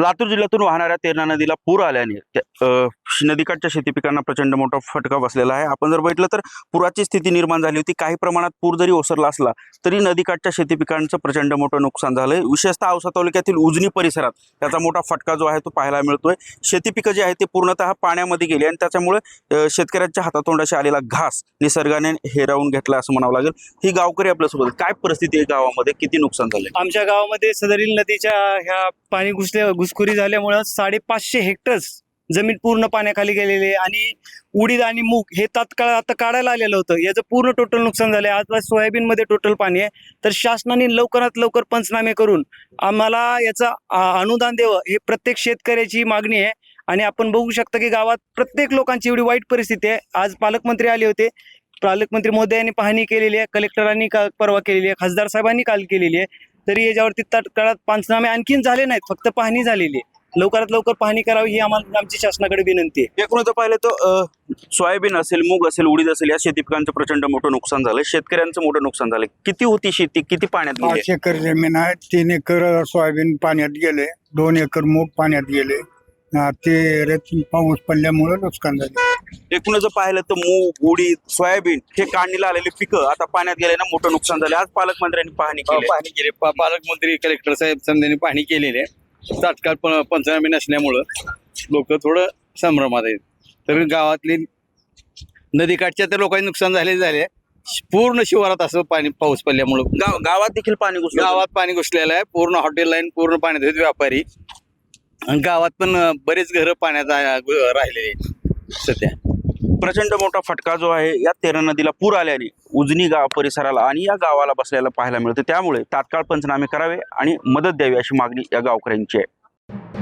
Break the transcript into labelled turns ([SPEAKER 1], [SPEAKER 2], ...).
[SPEAKER 1] लातूर जिल्ह्यातून वाहणाऱ्या तेरणा नदीला पूर आल्याने नदीकाठच्या शेती पिकांना प्रचंड मोठा फटका बसलेला आहे. आपण जर बघितलं तर पुराची स्थिती निर्माण झाली होती. काही प्रमाणात पूर जरी ओसरला असला तरी नदीकाठच्या शेती पिकांचं प्रचंड मोठं नुकसान झालंय. विशेषतः औसा तालुक्यातील उजनी परिसरात त्याचा मोठा फटका जो आहे तो पाहायला मिळतोय. शेती पिकं जी आहेत ते पूर्णतः पाण्यामध्ये गेली आणि त्याच्यामुळे शेतकऱ्यांच्या हातातोंडाशी आलेला घास निसर्गाने हेरावून घेतला असं म्हणावं लागेल. ही गावकरी आपल्यासोबत काय परिस्थिती आहे गावामध्ये? किती नुकसान झालंय?
[SPEAKER 2] आमच्या गावामध्ये सदरील नदीच्या ह्या पाणी घुसल्या घुसखोरी झाल्यामुळं साडेपाचशे हेक्टर्स जमीन पूर्ण पाण्याखाली गेलेली आहे आणि उडीद आणि मूग हे तात्काळ आता काढायला आलेलं होतं. याचं पूर्ण टोटल नुकसान झालं आहे आज सोयाबीनमध्ये टोटल पाणी आहे. तर शासनाने लवकरात लवकर पंचनामे करून आम्हाला याचं अनुदान द्यावं. हे प्रत्येक शेतकऱ्याची मागणी आहे. आणि आपण बघू शकता की गावात प्रत्येक लोकांची एवढी वाईट परिस्थिती आहे. आज पालकमंत्री आले होते. पालकमंत्री महोदयांनी पाहणी केलेली आहे. कलेक्टरांनी का परवा केलेली आहे. खासदार साहेबांनी काल केलेली आहे. तरी याच्यावरती तत्काळात पंचनामे आणखीन झाले नाहीत फक्त पाहणी झालेली आहे. लवकरात लवकर पाहणी करावी ही आम्हाला आमची शासनाकडे विनंती आहे.
[SPEAKER 1] एकूण तर पाहिलं तर सोयाबीन असेल मूग असेल उडीद असेल या शेती पिकांचं प्रचंड मोठं नुकसान झालंय शेतकऱ्यांचं मोठं नुकसान झालंय किती होती शेती? किती पाण्यात गेली?
[SPEAKER 3] पाच एकर जमीन आहे तीन एकर सोयाबीन पाण्यात गेले दोन एकर मूग पाण्यात गेले. ते रेत पाऊस पडल्यामुळे नुकसान झाले.
[SPEAKER 1] एकूण जर पाहिलं तर मूग उडीद सोयाबीन हे काढणीला आलेले पिकं आता पाण्यात गेले ना मोठं नुकसान झालं. आज पालकमंत्र्यांनी पाहणी केली.
[SPEAKER 4] पाहणी केली. पा- पालकमंत्री कलेक्टर साहेब समजांनी पाहणी केलेली आहे. तात्काळ प- पंचनामे नसल्यामुळं लोक थोडं संभ्रमात आहेत. तर गावातली नदीकाठच्या तर लोकांचे नुकसान झाले झाले. पूर्ण शिवारात असं पाणी पाऊस पडल्यामुळं.
[SPEAKER 1] गाव गावात देखील पाणी घुसलं.
[SPEAKER 4] गावात पाणी घुसलेलं आहे. पूर्ण हॉटेल लाईन पूर्ण पाण्यात आहेत व्यापारी. आणि गावात पण बरेच घरं पाण्यात राहिलेले सध्या.
[SPEAKER 1] प्रचंड मोठा फटका जो आहे या तेरा नदीला पूर आल्याने उजनी गाव परिसराला आणि या गावाला बसलेला पाहायला मिळतं. त्यामुळे तात्काळ पंचनामे करावे आणि मदत द्यावी अशी मागणी या गावकऱ्यांची आहे.